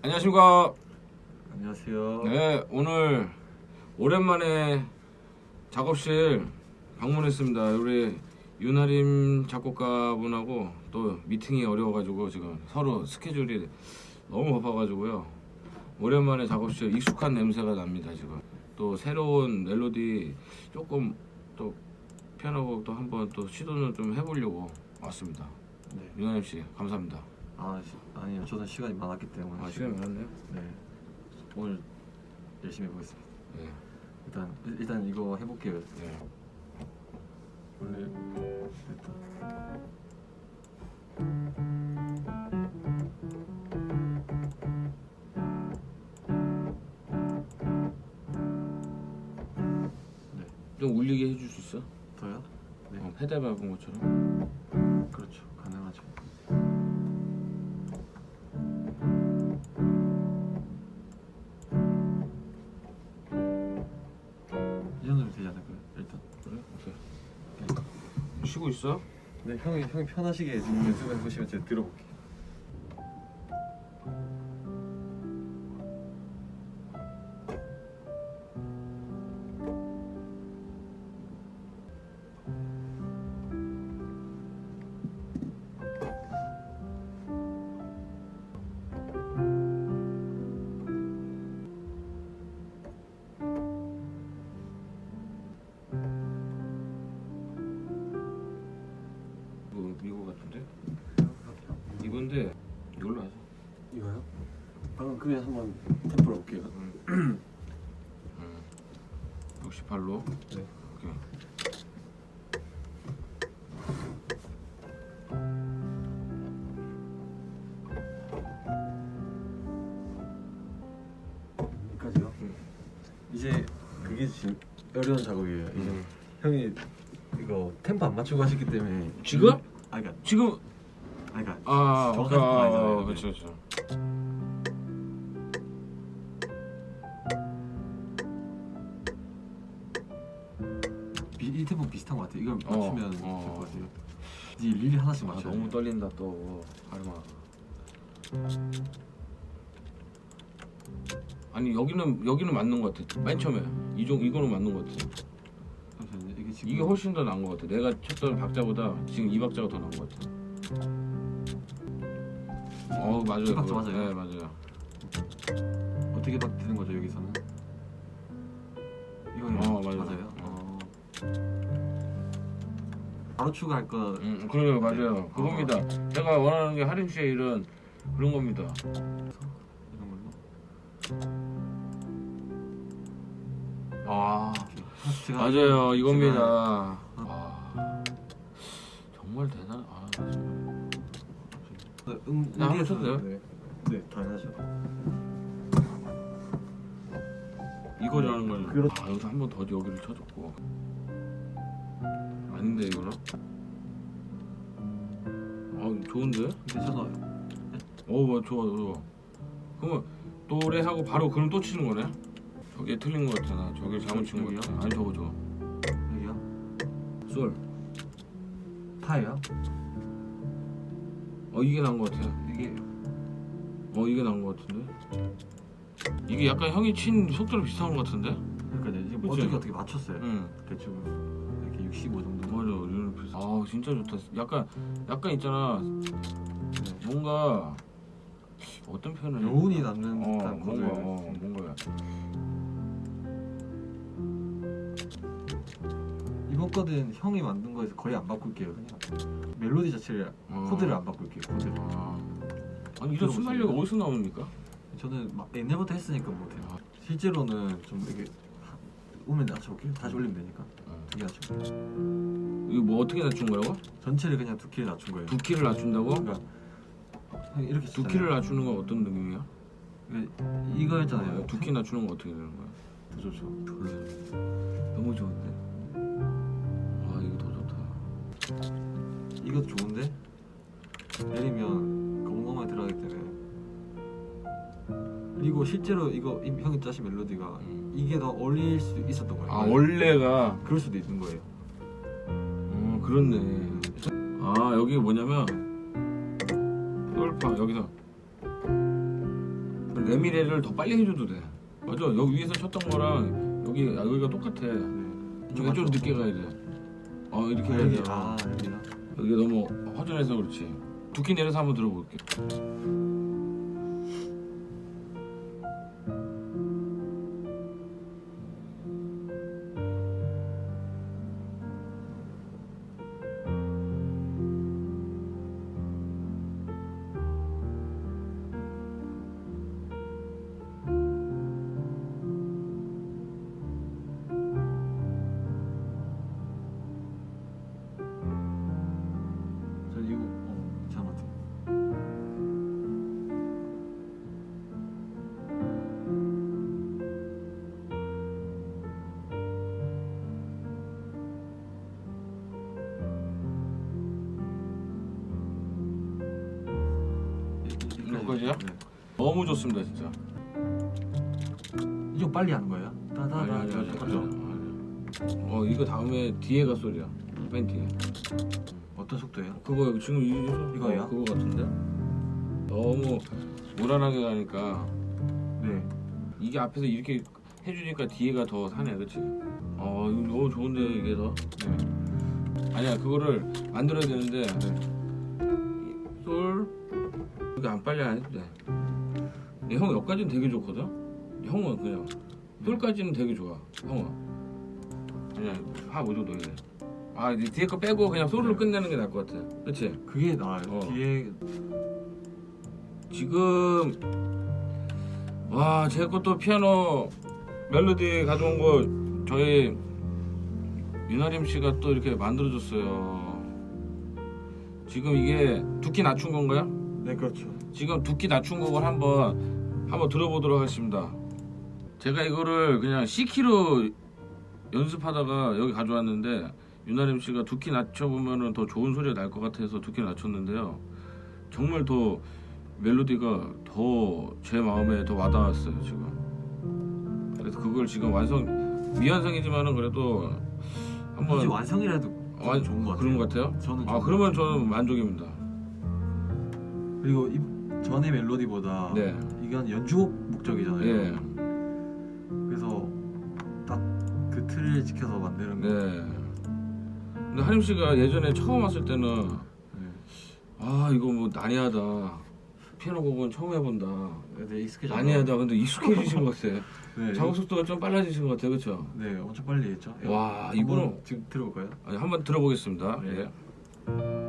안녕하십니까. 안녕하세요. 네, 오늘 오랜만에 작업실 방문했습니다. 우리 윤하림 작곡가분하고 또 미팅이 어려워가지고 지금 서로 스케줄이 너무 바빠가지고요. 오랜만에 작업실 익숙한 냄새가 납니다 지금. 또 새로운 멜로디 조금 또 피아노 또 한번 또 시도는 좀 해보려고 왔습니다. 네. 윤하림 씨 감사합니다. 아 시, 아니요 저는 시간이 많았기 때문에 아 시간 많았네요. 네 오늘 열심히 해보겠습니다. 네. 일단 일- 일단 이거 해볼게요. 네. 원래 일단 네좀 울리게 해줄 수 있어? 더요? 네 어, 페달 밟은 것처럼. 쉬고 있어? 네, 형이 형이 편하시게 지금 연습해 보시면 제가 들어볼게요. 이건데 이걸로 하자. 이거요? 방금 그냥 한번 템포로 볼게요. 음. 68로. 네. 오케이. 여기까지요? 음. 이제 그게 지금 어려운 작업이에요. 이제 음. 형이 이거 템포 안 맞추고 하셨기 때문에 지금? 아, 그러니까 지금 아, 그러니까 아, 정확한 오케이. 템포가 아, 아니잖아요. 그렇죠, 그렇죠. 비, 이 템포 비슷한 것 같아요. 이걸 어, 맞추면 어. 될 것 같아요. 이제 일일이 하나씩 아, 맞춰야 너무 돼요. 떨린다 또. 할마. 아니 여기는 여기는 맞는 것 같아. 맨 처음에 이종 이거는 맞는 것 같아. 잠시만요. 이게 지금 이게 훨씬 더 나은 것 같아. 내가 쳤던 박자보다 지금 이 박자가 더 나은 것 같아. 어 맞아요. 그거. 맞아요? 네 맞아요. 어떻게 바뀌는 거죠 여기서는? 이거는 어, 맞아요. 맞아요. 어. 바로 추가할 거 음 그래요 맞아요. 어. 그겁니다. 제가 원하는 게 하림 씨의 일은 그런 겁니다. 이런 걸로. 아 맞아요 이겁니다. 아 정말 대단. 아. 음, 나 한번 음계에서- 쳐도 돼요? 네, 네 당연하죠. 이거 잘하는 거는 그렇- 아 여기서 한 번 더 여기를 쳐줬고 아닌데 이거는 아 좋은데 괜찮아요. 어 뭐, 좋아 좋아 그러면 노래하고 바로 그럼 또 치는 거네 저게 틀린 거 같잖아 저게 잘못 친? 거야 아니 저거 저거 여기요? 솔. 파예요? 어 이게 나은 거 같아 이게 어 이게 나은 거 같은데 이게 약간 형이 친 속도랑 비슷한 거 같은데 그러니까 지금 그치? 어떻게 어떻게 맞췄어요? 응 대충 이렇게 65 정도. 맞아 이런 비슷 아 진짜 좋다 약간 약간 있잖아 네. 뭔가 어떤 표현을 여운이? 남는 어, 듯한 뭔가 코드. 어, 뭔가 이번 거는 형이 만든 거에서 거의 안 바꿀게요 그냥 멜로디 자체를 어. 코드를 안 바꿀게요 코드를 아. 아니 이런 순발력이 어디서 나옵니까? 저는 막 옛날부터 했으니까 못해요 아. 실제로는 좀 이렇게 오면 낮춰볼게요 다시 올리면 되니까 어. 두개 낮추고 이거 뭐 어떻게 낮춘 거라고? 전체를 그냥 두 키를 낮춘 거예요 두 키를 낮춘다고? 그러니까 형 이렇게 두 키를. 낮추는 건 어떤 느낌이야? 그러니까 이거였잖아요 두 키 낮추는 건 어떻게 되는 거야? 더 좋죠 너무 좋은데? 이것도 좋은데 내리면 엉엉하게 들어가기 때문에 그리고 실제로 이거 이- 형이 짜신 멜로디가 음. 이게 더 어울릴 수 있었던 거예요 아 원래가 그럴 수도 있는 거예요 어 그렇네 아 여기 뭐냐면 솔파 여기서 레미레를 더 빨리 해줘도 돼. 맞아. 여기 위에서 쳤던 거랑 여기 아, 여기가 똑같아. 네. 좀좀 늦게 가야 돼. 어 이렇게 아, 해야 돼. 아 여기다. 여기 너무 허전해서 그렇지. 두끼 내려서 한번 들어볼게. 저 이- 여기까지요? 네. 너무 좋습니다 진짜. 이거 빨리 하는 거예요? 아니 따다다 아니 아니. 그죠? 아니. 어 이거 다음에 뒤에가 소리야. 맨 뒤에. 어떤 속도예요? 그거 지금 이 이거요? 어, 그거 같은데. 너무 무난하게 가니까 네. 이게 앞에서 이렇게 해주니까 뒤에가 더 사네, 그렇지? 어 이거 너무 좋은데 이게 더. 네. 아니야 그거를 만들어야 되는데 네. 빨리 안 해도 돼. 근데 형 여기까지는 되게 좋거든. 형은 그냥 솔까지는 되게 좋아. 형은 그냥 하5 정도 해야 돼. 아 이제 뒤에 거 빼고 그냥 솔로 네. 끝내는 게 나을 것 같아. 그렇지? 그게 나아요. 어. 뒤에 지금 와 제 것도 피아노 멜로디 가져온 거 저희 윤아림 씨가 또 이렇게 만들어줬어요. 지금 이게 두키 낮춘 건가요? 네 그렇죠. 지금 두키 낮춘 곡을 한번 한번 들어보도록 하겠습니다. 제가 이거를 그냥 C키로 연습하다가 여기 가져왔는데 윤아림 씨가 두키 낮춰보면은 더 좋은 소리가 날 것 같아서 두키 낮췄는데요. 정말 더 멜로디가 더 제 마음에 더 와닿았어요 지금. 그래서 그걸 지금 완성 미완성이지만은 그래도 한번 완성이라도 완- 좋은 것 같아요. 그런 것 같아요. 저는 아 좀- 그러면 저는 만족입니다. 그리고 이 전의 멜로디보다 네. 이건 연주곡 목적이잖아요. 예. 그래서 딱 그 틀을 지켜서 만드는 거. 네. 근데 하림 씨가 예전에 처음 왔을 때는 네. 아 이거 뭐 난해하다. 피아노 곡은 처음 해본다. 네, 익숙해져. 난해하다. 근데 익숙해지신 것 같아. 네. 작업 속도가 좀 빨라지신 것 같아요, 그렇죠? 네, 엄청 빨리 했죠. 와, 한번 이거는- 지금 들어볼까요? 아니, 한번 들어보겠습니다. 네. 예.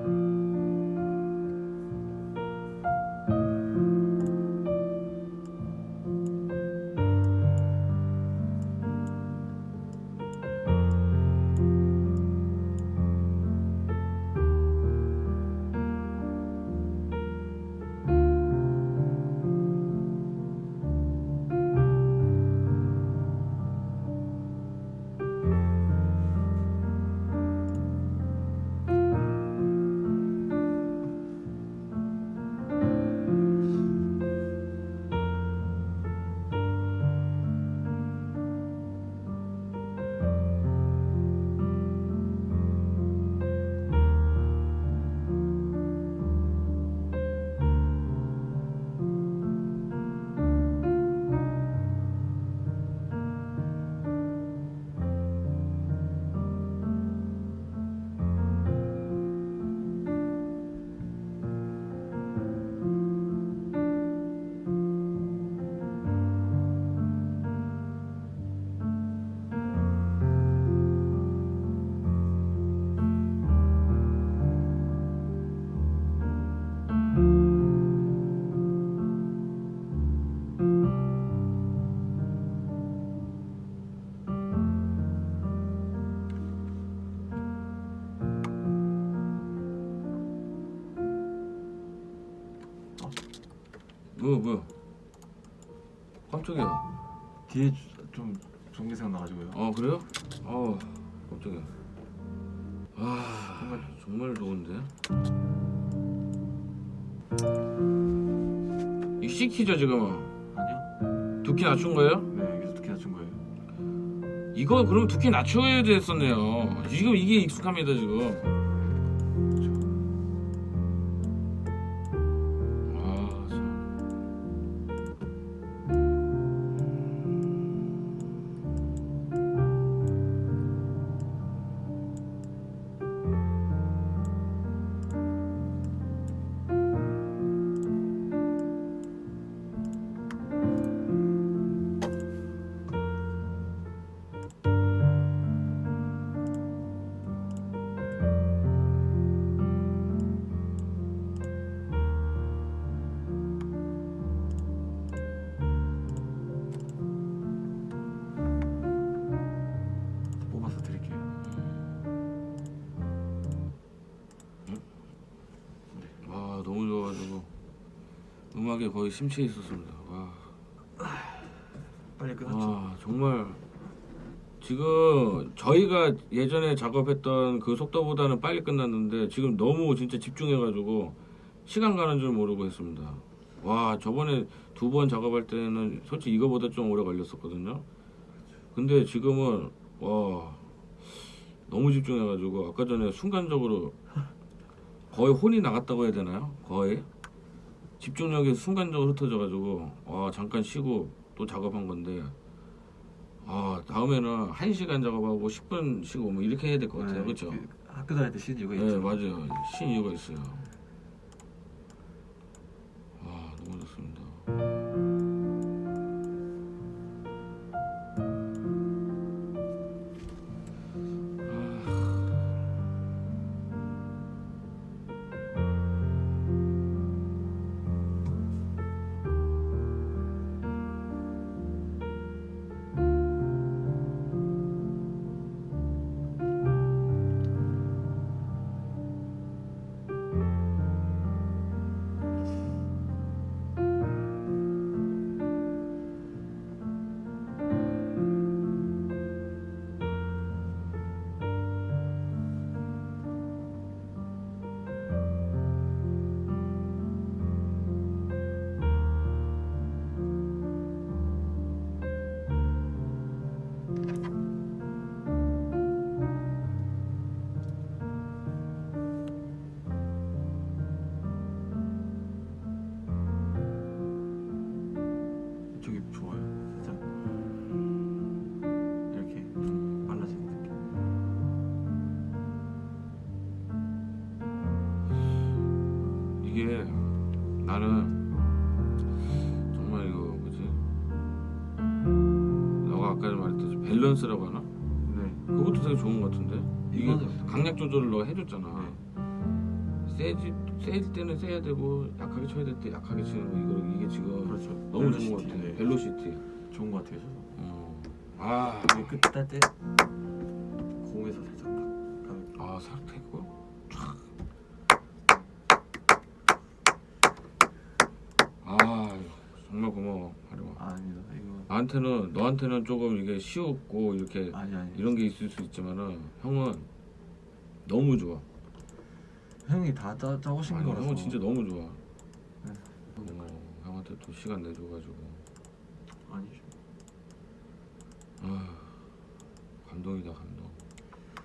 뭐 뭐? 깜짝이야. 뒤에 주- 좀 좋은 게 생각나가지고요. 어 그래요? 어 깜짝이야. 와 정말 좋은데. 이 C키죠 지금은? 아니요? 두키 낮춘 거예요? 네, 여기서 어떻게 낮춘 거예요? 이거 그럼 두키 낮춰야 됐었네요. 지금 이게 익숙합니다 지금. 아, 참. 음악에 거의 심취해 있었습니다. 와, 빨리 끝났죠. 와 정말 지금 저희가 예전에 작업했던 그 속도보다는 빨리 끝났는데 지금 너무 진짜 집중해가지고 시간 가는 줄 모르고 했습니다. 와 저번에 두 번 작업할 때는 솔직히 이거보다 좀 오래 걸렸었거든요. 근데 지금은 와 너무 집중해가지고 아까 전에 순간적으로 거의 혼이 나갔다고 해야 되나요? 거의 집중력이 순간적으로 흩어져가지고 와 잠깐 쉬고 또 작업한 건데 아 다음에는 1 시간 작업하고 10분 쉬고 뭐 이렇게 해야 될 것 같아요, 네, 그렇죠? 그 학교 다닐 때 쉬는 이유가 네 있죠. 맞아요, 쉰 이유가 있어요. 와 너무 좋습니다. 나는 정말 이거 뭐지? 너가 아까 말했듯이 밸런스라고 하나? 네. 그것도 되게 좋은 것 같은데 이게 강약 조절을 너가 해줬잖아. 세지 세일 때는 세야 되고 약하게 쳐야 될 때 약하게 치는 거 이거 이게 지금 그렇죠. 너무 좋은 것 벨로시티, 같아. 네. 벨로시티. 좋은 것 같아요. 저도. 어. 아, 이게 끝딸때 공에서 살짝 딱 가는 아 사르테고. 아 정말 고마워 하려고. 아, 아닙니다. 이거 나한테는 너한테는 조금 이게 쉬웠고 이렇게 아니 아니. 이런 게 있을 수 있지만은 형은 너무 좋아. 형이 다 짜, 짜오신 아니, 거라서. 형은 진짜 너무 좋아. 네. 어, 형한테 또 시간 내줘가지고 아니죠. 아 감동이다 감동.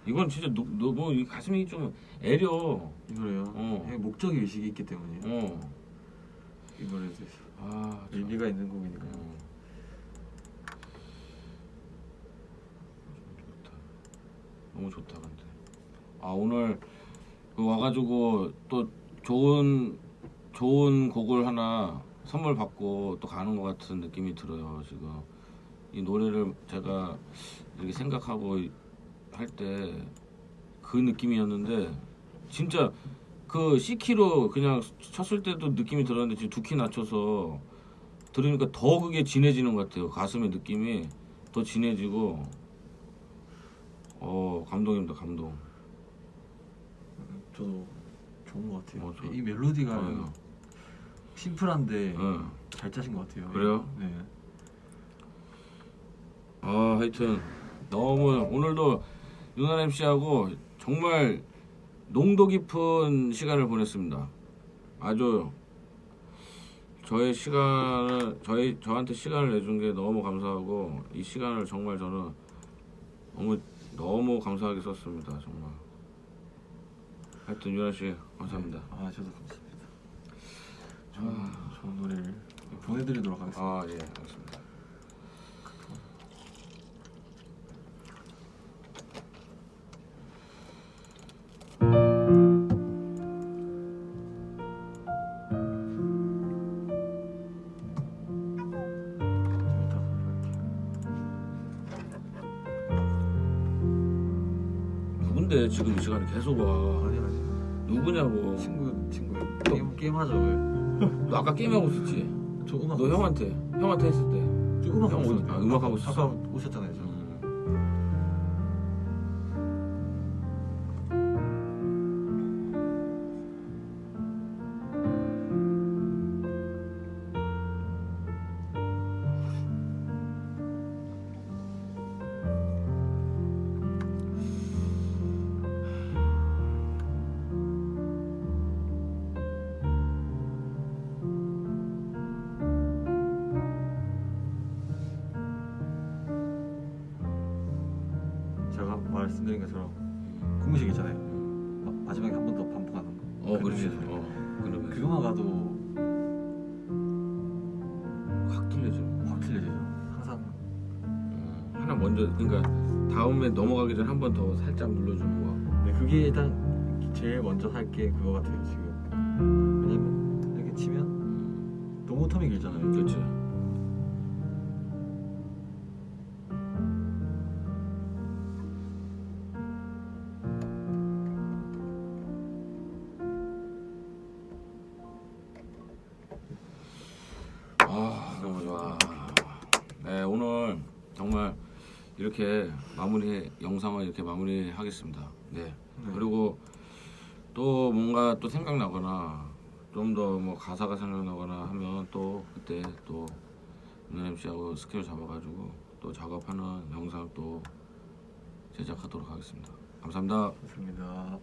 이건 진짜 너뭐 가슴이 좀 애려. 이거래요. 어. 형이 목적이 의식이 있기 때문에 어. 이 노래에 대해서 아 참. 의미가 있는 곡이니까요. 어. 좋다. 너무 좋다 근데. 아 오늘 그 와가지고 또 좋은 좋은 곡을 하나 선물 받고 또 가는 것 같은 느낌이 들어요 지금. 이 노래를 제가 이렇게 생각하고 할 때 그 느낌이었는데 진짜 그 C키로 그냥 쳤을 때도 느낌이 들었는데 지금 두 키 낮춰서 들으니까 더 그게 진해지는 것 같아요. 가슴의 느낌이 더 진해지고 어 감동입니다 감동. 저도 좋은 것 같아요. 어, 저- 이 멜로디가 어, 심플한데 어. 잘 짜신 것 같아요. 그래요? 네. 아 하여튼 너무 오늘도 윤한 MC하고 정말 농도 깊은 시간을 보냈습니다. 아주 저의 시간을 저희 저한테 시간을 내준 게 너무 감사하고 이 시간을 정말 저는 너무 너무 감사하게 썼습니다 정말. 하여튼 윤한 씨 감사합니다. 아 저도 감사합니다. 좋은, 좋은 노래를 보내드리도록 하겠습니다. 아 예 알겠습니다. 누군데 지금 이 시간에 계속 와? 아니 아니. 누구냐고? 친구 친구 게임 게임 하자고요. 너 아까 게임하고 있었지? 저 음악 너 형한테 형한테 했을 때. 저 음악 형 하고 어디-. 아, 음악 하고 아까- 있었어? 아까 오셨잖아요. 말씀드린 것처럼 공식 있잖아요. 마, 마지막에 한 번 더 반복하는 거. 어 그렇지. 어 그러면 그거만 가도 확 틀려져. 확 틀려져요. 항상 어, 하나 먼저 그러니까 다음에 넘어가기 전에 한번 더 살짝 눌러주는 거. 네, 그게 일단 제일 먼저 할게 그거 같아요 지금. 왜냐면 이렇게 치면 너무 텀이 길잖아요. 이렇게 마무리 영상을 이렇게 마무리하겠습니다. 네. 네. 그리고 또 뭔가 또 생각나거나 좀 더 뭐 가사가 생각나거나 하면 또 그때 또 은하임 씨하고 스케줄 잡아가지고 또 작업하는 영상 또 제작하도록 하겠습니다. 감사합니다. 좋습니다.